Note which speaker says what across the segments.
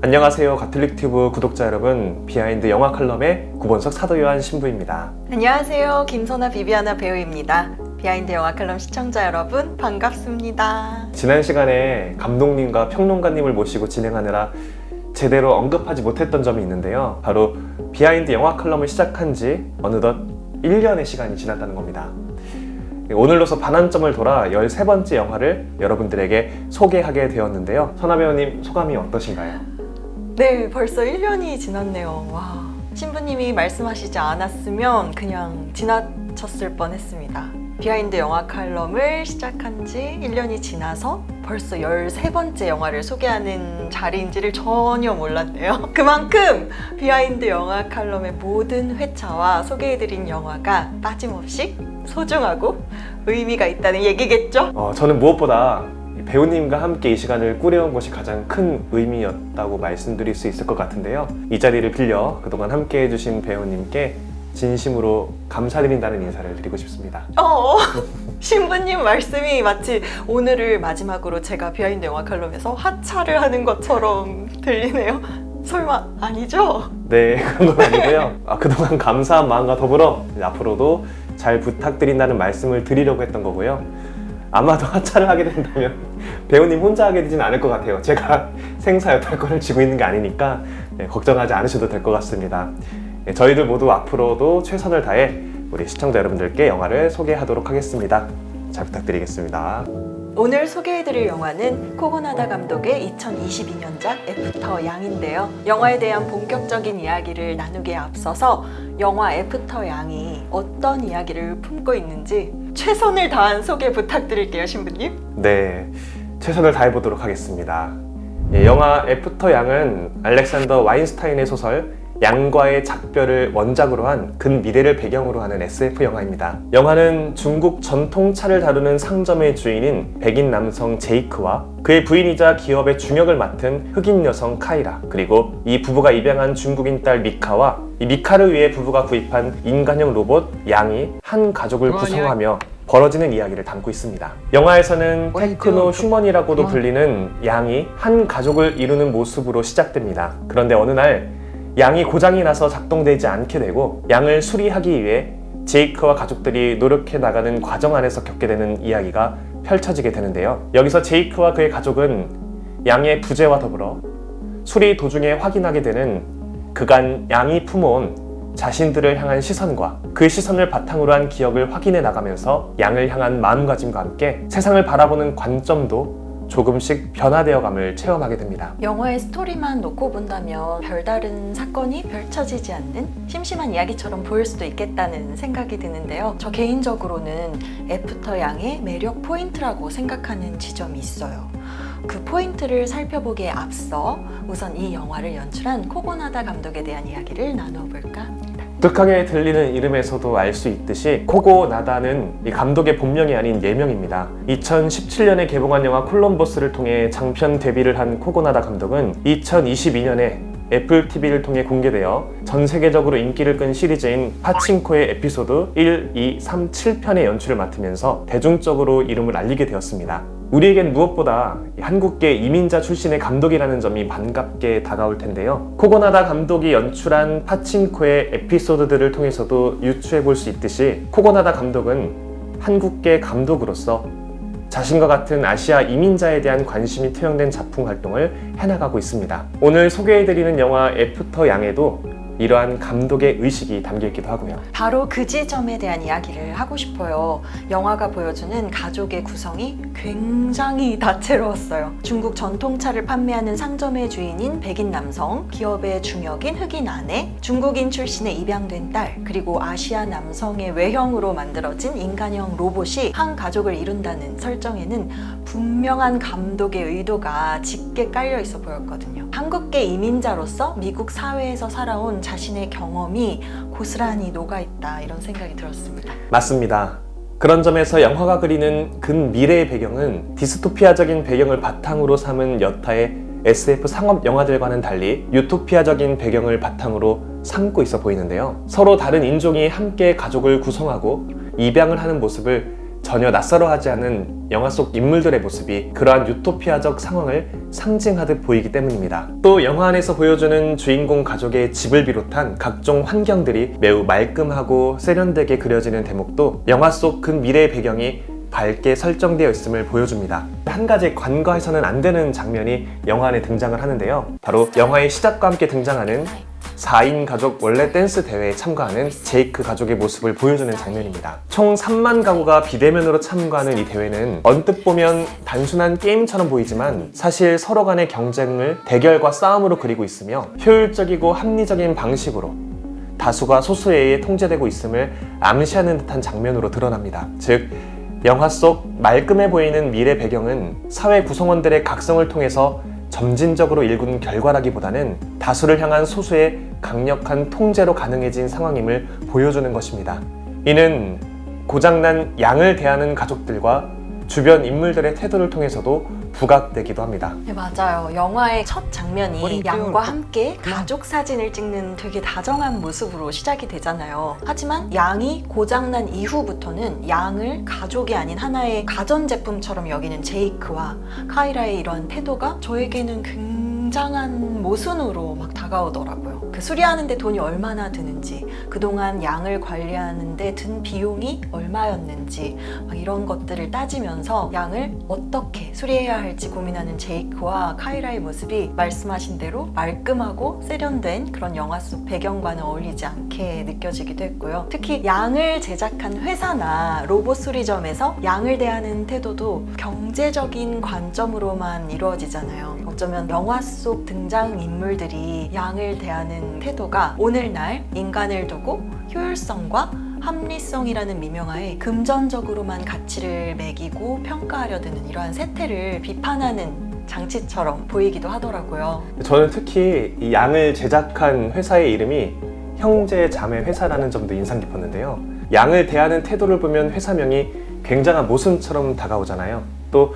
Speaker 1: 안녕하세요. 가톨릭 튜브 구독자 여러분. 비하인드 영화 칼럼의 구본석 사도요한 신부입니다.
Speaker 2: 안녕하세요. 김선아 비비아나 배우입니다. 비하인드 영화 칼럼 시청자 여러분 반갑습니다.
Speaker 1: 지난 시간에 감독님과 평론가님을 모시고 진행하느라 제대로 언급하지 못했던 점이 있는데요. 바로 비하인드 영화 칼럼을 시작한 지 어느덧 1년의 시간이 지났다는 겁니다. 오늘로서 반환점을 돌아 13번째 영화를 여러분들에게 소개하게 되었는데요. 선아 배우님 소감이 어떠신가요?
Speaker 2: 네, 벌써 1년이 지났네요. 와. 신부님이 말씀하시지 않았으면 그냥 지나쳤을 뻔 했습니다. 비하인드 영화 칼럼을 시작한 지 1년이 지나서 벌써 13번째 영화를 소개하는 자리인지를 전혀 몰랐네요. 그만큼 비하인드 영화 칼럼의 모든 회차와 소개해드린 영화가 빠짐없이 소중하고 의미가 있다는 얘기겠죠?
Speaker 1: 어, 저는 무엇보다 이 배우님과 함께 이 시간을 꾸려온 것이 가장 큰 의미였다고 말씀드릴 수 있을 것 같은데요. 이 자리를 빌려 그동안 함께 해주신 배우님께 진심으로 감사드린다는 인사를 드리고 싶습니다.
Speaker 2: 어, 신부님 말씀이 마치 오늘을 마지막으로 제가 비하인드 영화 칼럼에서 하차를 하는 것처럼 들리네요. 설마 아니죠?
Speaker 1: 네, 그런 건 아니고요. 아, 그동안 감사한 마음과 더불어 앞으로도 잘 부탁드린다는 말씀을 드리려고 했던 거고요. 아마도 하차를 하게 된다면 배우님 혼자 하게 되진 않을 것 같아요. 제가 생사 여탈권을 쥐고 있는 게 아니니까 네, 걱정하지 않으셔도 될 것 같습니다. 네, 저희들 모두 앞으로도 최선을 다해 우리 시청자 여러분들께 영화를 소개하도록 하겠습니다. 잘 부탁드리겠습니다.
Speaker 2: 오늘 소개해드릴 영화는 코고나다 감독의 2022년작 애프터 양인데요. 영화에 대한 본격적인 이야기를 나누기에 앞서서 영화 애프터 양이 어떤 이야기를 품고 있는지 최선을 다한 소개 부탁드릴게요, 신부님.
Speaker 1: 네, 최선을 다해 보도록 하겠습니다. 예, 영화 애프터 양은 알렉산더 와인스타인의 소설 양과의 작별을 원작으로 한 근미래를 배경으로 하는 SF 영화입니다. 영화는 중국 전통차를 다루는 상점의 주인인 백인 남성 제이크와 그의 부인이자 기업의 중역을 맡은 흑인 여성 카이라 그리고 이 부부가 입양한 중국인 딸 미카와 이 미카를 위해 부부가 구입한 인간형 로봇 양이 한 가족을 구성하며 벌어지는 이야기를 담고 있습니다. 영화에서는 테크노 휴먼이라고도 불리는 양이 한 가족을 이루는 모습으로 시작됩니다. 그런데 어느 날 양이 고장이 나서 작동되지 않게 되고 양을 수리하기 위해 제이크와 가족들이 노력해 나가는 과정 안에서 겪게 되는 이야기가 펼쳐지게 되는데요. 여기서 제이크와 그의 가족은 양의 부재와 더불어 수리 도중에 확인하게 되는 그간 양이 품어온 자신들을 향한 시선과 그 시선을 바탕으로 한 기억을 확인해 나가면서 양을 향한 마음가짐과 함께 세상을 바라보는 관점도 조금씩 변화되어감을 체험하게 됩니다.
Speaker 2: 영화의 스토리만 놓고 본다면 별다른 사건이 펼쳐지지 않는 심심한 이야기처럼 보일 수도 있겠다는 생각이 드는데요. 저 개인적으로는 애프터 양의 매력 포인트라고 생각하는 지점이 있어요. 그 포인트를 살펴보기에 앞서 우선 이 영화를 연출한 코고나다 감독에 대한 이야기를 나눠볼까.
Speaker 1: 독특하게 들리는 이름에서도 알 수 있듯이 코고 나다는 이 감독의 본명이 아닌 예명입니다. 2017년에 개봉한 영화 콜럼버스를 통해 장편 데뷔를 한 코고 나다 감독은 2022년에 애플 TV를 통해 공개되어 전 세계적으로 인기를 끈 시리즈인 파친코의 에피소드 1, 2, 3, 7편의 연출을 맡으면서 대중적으로 이름을 알리게 되었습니다. 우리에겐 무엇보다 한국계 이민자 출신의 감독이라는 점이 반갑게 다가올 텐데요. 코고나다 감독이 연출한 파친코의 에피소드들을 통해서도 유추해 볼 수 있듯이 코고나다 감독은 한국계 감독으로서 자신과 같은 아시아 이민자에 대한 관심이 투영된 작품 활동을 해나가고 있습니다. 오늘 소개해드리는 영화 애프터 양에도 이러한 감독의 의식이 담겨 있기도 하고요.
Speaker 2: 바로 그 지점에 대한 이야기를 하고 싶어요. 영화가 보여주는 가족의 구성이 굉장히 다채로웠어요. 중국 전통차를 판매하는 상점의 주인인 백인 남성, 기업의 중역인 흑인 아내, 중국인 출신의 입양된 딸, 그리고 아시아 남성의 외형으로 만들어진 인간형 로봇이 한 가족을 이룬다는 설정에는 분명한 감독의 의도가 짙게 깔려 있어 보였거든요. 한국계 이민자로서 미국 사회에서 살아온 자신의 경험이 고스란히 녹아있다 이런 생각이 들었습니다.
Speaker 1: 맞습니다. 그런 점에서 영화가 그리는 근미래의 배경은 디스토피아적인 배경을 바탕으로 삼은 여타의 SF 상업 영화들과는 달리 유토피아적인 배경을 바탕으로 삼고 있어 보이는데요. 서로 다른 인종이 함께 가족을 구성하고 입양을 하는 모습을 전혀 낯설어하지 않은 영화 속 인물들의 모습이 그러한 유토피아적 상황을 상징하듯 보이기 때문입니다. 또 영화 안에서 보여주는 주인공 가족의 집을 비롯한 각종 환경들이 매우 말끔하고 세련되게 그려지는 대목도 영화 속그 미래의 배경이 밝게 설정되어 있음을 보여줍니다. 한 가지 관과해서는 안 되는 장면이 영화 안에 등장을 하는데요. 바로 영화의 시작과 함께 등장하는 4인 가족 원래 댄스 대회에 참가하는 제이크 가족의 모습을 보여주는 장면입니다. 총 3만 가구가 비대면으로 참가하는 이 대회는 언뜻 보면 단순한 게임처럼 보이지만 사실 서로 간의 경쟁을 대결과 싸움으로 그리고 있으며 효율적이고 합리적인 방식으로 다수가 소수에 의해 통제되고 있음을 암시하는 듯한 장면으로 드러납니다. 즉, 영화 속 말끔해 보이는 미래 배경은 사회 구성원들의 각성을 통해서 점진적으로 일군 결과라기보다는 다수를 향한 소수의 강력한 통제로 가능해진 상황임을 보여주는 것입니다. 이는 고장난 양을 대하는 가족들과 주변 인물들의 태도를 통해서도 부각되기도 합니다.
Speaker 2: 네, 맞아요. 영화의 첫 장면이 양과. 함께 가족 사진을 찍는 되게 다정한 모습으로 시작이 되잖아요. 하지만 양이 고장난 이후부터는 양을 가족이 아닌 하나의 가전제품처럼 여기는 제이크와 카이라의 이런 태도가 저에게는 굉장한 모순으로 막 다가오더라고요. 그 수리하는데 돈이 얼마나 드는지, 그동안 양을 관리하는데 든 비용이 얼마였는지, 막 이런 것들을 따지면서 양을 어떻게 수리해야 할지 고민하는 제이크와 카이라의 모습이 말씀하신 대로 말끔하고 세련된 그런 영화 속 배경과는 어울리지 않게 느껴지기도 했고요. 특히 양을 제작한 회사나 로봇 수리점에서 양을 대하는 태도도 경제적인 관점으로만 이루어지잖아요. 어쩌면 영화 속 등장 인물들이 양을 대하는 태도가 오늘날 인간을 두고 효율성과 합리성이라는 미명하에 금전적으로만 가치를 매기고 평가하려 드는 이러한 세태를 비판하는 장치처럼 보이기도 하더라고요.
Speaker 1: 저는 특히 이 양을 제작한 회사의 이름이 형제 자매 회사라는 점도 인상 깊었는데요. 양을 대하는 태도를 보면 회사명이 굉장한 모순처럼 다가오잖아요. 또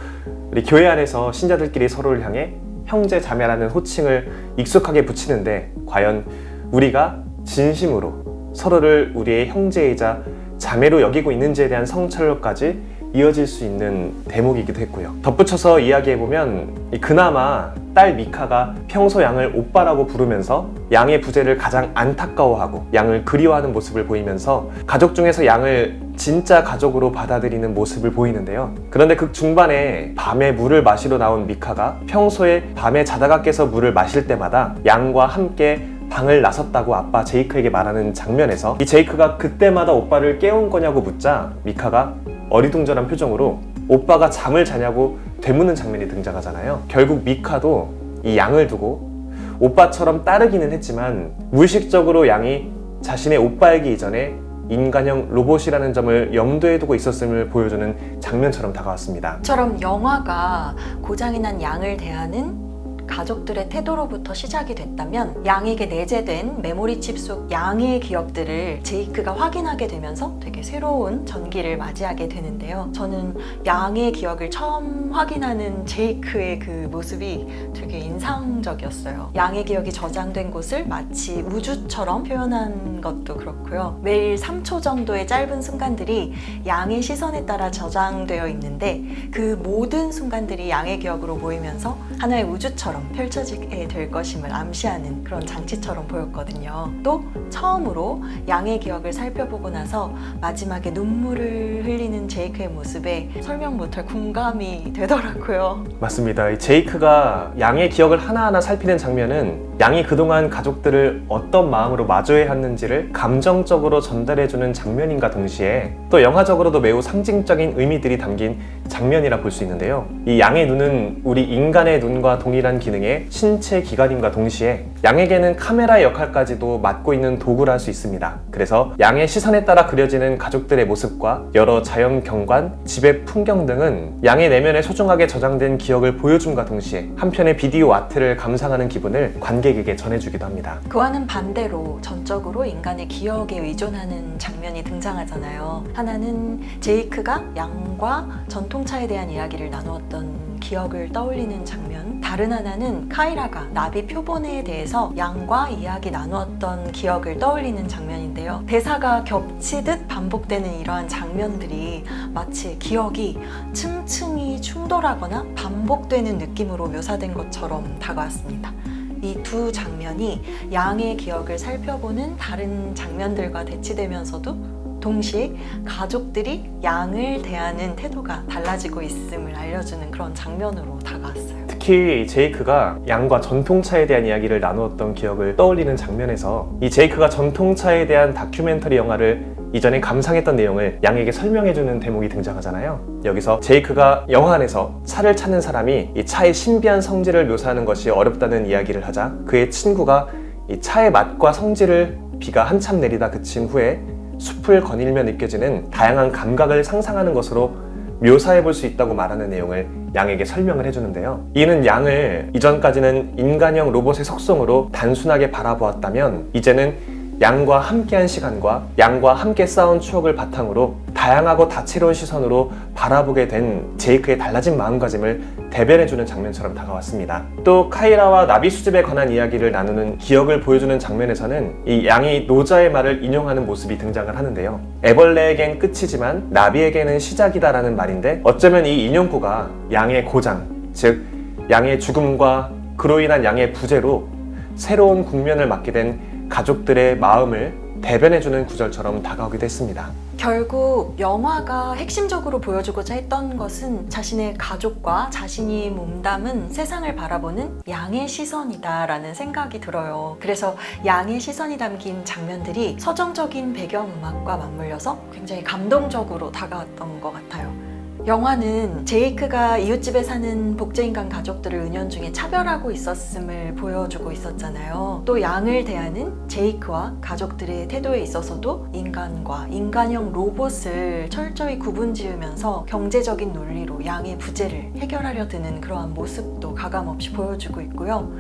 Speaker 1: 우리 교회 안에서 신자들끼리 서로를 향해 형제 자매라는 호칭을 익숙하게 붙이는데 과연 우리가 진심으로 서로를 우리의 형제이자 자매로 여기고 있는지에 대한 성찰로까지 이어질 수 있는 대목이기도 했고요. 덧붙여서 이야기해보면 이 그나마 딸 미카가 평소 양을 오빠라고 부르면서 양의 부재를 가장 안타까워하고 양을 그리워하는 모습을 보이면서 가족 중에서 양을 진짜 가족으로 받아들이는 모습을 보이는데요. 그런데 극 중반에 밤에 물을 마시러 나온 미카가 평소에 밤에 자다가 깨서 물을 마실 때마다 양과 함께 방을 나섰다고 아빠 제이크에게 말하는 장면에서 이 제이크가 그때마다 오빠를 깨운 거냐고 묻자 미카가 어리둥절한 표정으로 오빠가 잠을 자냐고 되묻는 장면이 등장하잖아요. 결국 미카도 이 양을 두고 오빠처럼 따르기는 했지만 무의식적으로 양이 자신의 오빠이기 이전에 인간형 로봇이라는 점을 염두에 두고 있었음을 보여주는 장면처럼 다가왔습니다.
Speaker 2: 처럼 영화가 고장이 난 양을 대하는 가족들의 태도로부터 시작이 됐다면 양에게 내재된 메모리 칩 속 양의 기억들을 제이크가 확인하게 되면서 되게 새로운 전기를 맞이하게 되는데요. 저는 양의 기억을 처음 확인하는 제이크의 그 모습이 되게 인상적이었어요. 양의 기억이 저장된 곳을 마치 우주처럼 표현한 것도 그렇고요. 매일 3초 정도의 짧은 순간들이 양의 시선에 따라 저장되어 있는데 그 모든 순간들이 양의 기억으로 모이면서 하나의 우주처럼 펼쳐지게 될 것임을 암시하는 그런 장치처럼 보였거든요. 또 처음으로 양의 기억을 살펴보고 나서 마지막에 눈물을 흘리는 제이크의 모습에 설명 못할 공감이 되더라고요.
Speaker 1: 맞습니다. 이 제이크가 양의 기억을 하나하나 살피는 장면은 양이 그동안 가족들을 어떤 마음으로 마주해 왔는지를 감정적으로 전달해주는 장면인가 동시에 또 영화적으로도 매우 상징적인 의미들이 담긴 장면이라 볼 수 있는데요. 이 양의 눈은 우리 인간의 눈과 동일한 기능의 신체 기관임과 동시에 양에게는 카메라의 역할까지도 맡고 있는 도구라 할 수 있습니다. 그래서 양의 시선에 따라 그려지는 가족들의 모습과 여러 자연 경관, 집의 풍경 등은 양의 내면에 소중하게 저장된 기억을 보여줌과 동시에 한편의 비디오 아트를 감상하는 기분을 관객 에게 전해주기도 합니다.
Speaker 2: 그와는 반대로 전적으로 인간의 기억에 의존하는 장면이 등장하잖아요. 하나는 제이크가 양과 전통차에 대한 이야기를 나누었던 기억을 떠올리는 장면. 다른 하나는 카이라가 나비 표본에 대해서 양과 이야기 나누었던 기억을 떠올리는 장면인데요. 대사가 겹치듯 반복되는 이러한 장면들이 마치 기억이 층층이 충돌하거나 반복되는 느낌으로 묘사된 것처럼 다가왔습니다. 이 두 장면이 양의 기억을 살펴보는 다른 장면들과 대치되면서도 동시에 가족들이 양을 대하는 태도가 달라지고 있음을 알려주는 그런 장면으로 다가왔어요.
Speaker 1: 특히 제이크가 양과 전통차에 대한 이야기를 나누었던 기억을 떠올리는 장면에서 이 제이크가 전통차에 대한 다큐멘터리 영화를 이전에 감상했던 내용을 양에게 설명해주는 대목이 등장하잖아요. 여기서 제이크가 영화 안에서 차를 찾는 사람이 이 차의 신비한 성질을 묘사하는 것이 어렵다는 이야기를 하자 그의 친구가 이 차의 맛과 성질을 비가 한참 내리다 그친 후에 숲을 거닐며 느껴지는 다양한 감각을 상상하는 것으로 묘사해 볼 수 있다고 말하는 내용을 양에게 설명을 해주는데요. 이는 양을 이전까지는 인간형 로봇의 속성으로 단순하게 바라보았다면 이제는 양과 함께한 시간과 양과 함께 쌓은 추억을 바탕으로 다양하고 다채로운 시선으로 바라보게 된 제이크의 달라진 마음가짐을 대변해주는 장면처럼 다가왔습니다. 또 카이라와 나비 수집에 관한 이야기를 나누는 기억을 보여주는 장면에서는 이 양이 노자의 말을 인용하는 모습이 등장을 하는데요. 애벌레에겐 끝이지만 나비에게는 시작이다라는 말인데 어쩌면 이 인용구가 양의 고장, 즉 양의 죽음과 그로 인한 양의 부재로 새로운 국면을 맞게 된 가족들의 마음을 대변해주는 구절처럼 다가오기도 했습니다.
Speaker 2: 결국 영화가 핵심적으로 보여주고자 했던 것은 자신의 가족과 자신이 몸담은 세상을 바라보는 양의 시선이다라는 생각이 들어요. 그래서 양의 시선이 담긴 장면들이 서정적인 배경음악과 맞물려서 굉장히 감동적으로 다가왔던 것 같아요. 영화는 제이크가 이웃집에 사는 복제인간 가족들을 은연중에 차별하고 있었음을 보여주고 있었잖아요. 또 양을 대하는 제이크와 가족들의 태도에 있어서도 인간과 인간형 로봇을 철저히 구분 지으면서 경제적인 논리로 양의 부재를 해결하려 드는 그러한 모습도 가감없이 보여주고 있고요.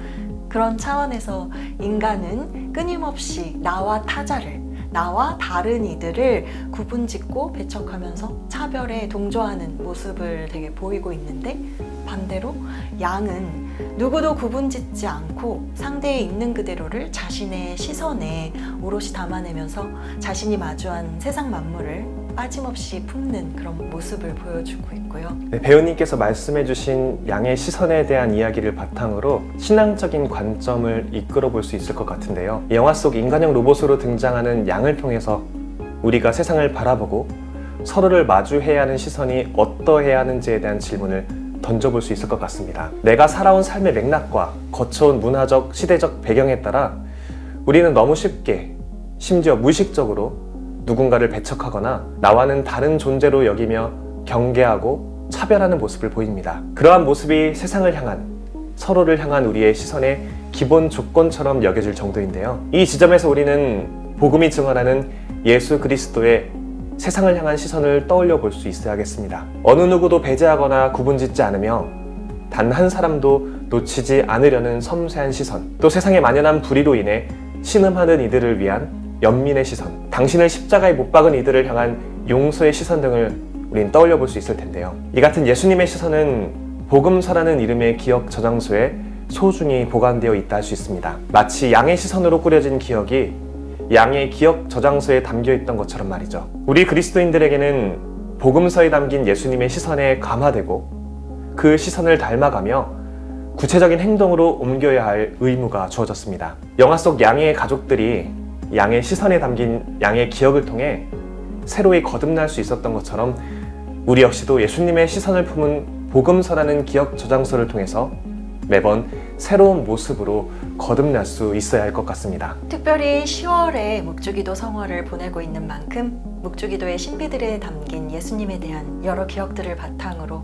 Speaker 2: 그런 차원에서 인간은 끊임없이 나와 타자를 나와 다른 이들을 구분 짓고 배척하면서 차별에 동조하는 모습을 되게 보이고 있는데 반대로 양은 누구도 구분 짓지 않고 상대에 있는 그대로를 자신의 시선에 오롯이 담아내면서 자신이 마주한 세상 만물을 빠짐없이 품는 그런 모습을 보여주고 있고요.
Speaker 1: 네, 배우님께서 말씀해주신 양의 시선에 대한 이야기를 바탕으로 신앙적인 관점을 이끌어 볼 수 있을 것 같은데요. 이 영화 속 인간형 로봇으로 등장하는 양을 통해서 우리가 세상을 바라보고 서로를 마주해야 하는 시선이 어떠해야 하는지에 대한 질문을 던져볼 수 있을 것 같습니다. 내가 살아온 삶의 맥락과 거쳐온 문화적, 시대적 배경에 따라 우리는 너무 쉽게, 심지어 무의식적으로 누군가를 배척하거나 나와는 다른 존재로 여기며 경계하고 차별하는 모습을 보입니다. 그러한 모습이 세상을 향한 서로를 향한 우리의 시선의 기본 조건처럼 여겨질 정도인데요. 이 지점에서 우리는 복음이 증언하는 예수 그리스도의 세상을 향한 시선을 떠올려 볼 수 있어야겠습니다. 어느 누구도 배제하거나 구분짓지 않으며 단 한 사람도 놓치지 않으려는 섬세한 시선, 또 세상에 만연한 불의로 인해 신음하는 이들을 위한 연민의 시선, 당신을 십자가에 못 박은 이들을 향한 용서의 시선 등을 우린 떠올려 볼 수 있을 텐데요. 이 같은 예수님의 시선은 복음서라는 이름의 기억 저장소에 소중히 보관되어 있다 할 수 있습니다. 마치 양의 시선으로 꾸려진 기억이 양의 기억 저장소에 담겨 있던 것처럼 말이죠. 우리 그리스도인들에게는 복음서에 담긴 예수님의 시선에 감화되고 그 시선을 닮아가며 구체적인 행동으로 옮겨야 할 의무가 주어졌습니다. 영화 속 양의 가족들이 양의 시선에 담긴 양의 기억을 통해 새로이 거듭날 수 있었던 것처럼 우리 역시도 예수님의 시선을 품은 복음서라는 기억 저장소를 통해서 매번 새로운 모습으로 거듭날 수 있어야 할 것 같습니다.
Speaker 2: 특별히 10월에 묵주기도 성화를 보내고 있는 만큼 묵주기도의 신비들에 담긴 예수님에 대한 여러 기억들을 바탕으로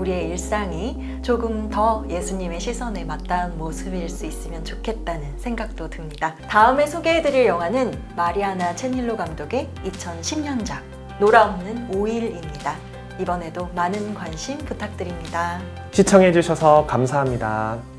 Speaker 2: 우리의 일상이 조금 더 예수님의 시선에 맞닿은 모습일 수 있으면 좋겠다는 생각도 듭니다. 다음에 소개해드릴 영화는 마리아나 체닐로 감독의 2010년작 노라 없는 5일입니다. 이번에도 많은 관심 부탁드립니다.
Speaker 1: 시청해주셔서 감사합니다.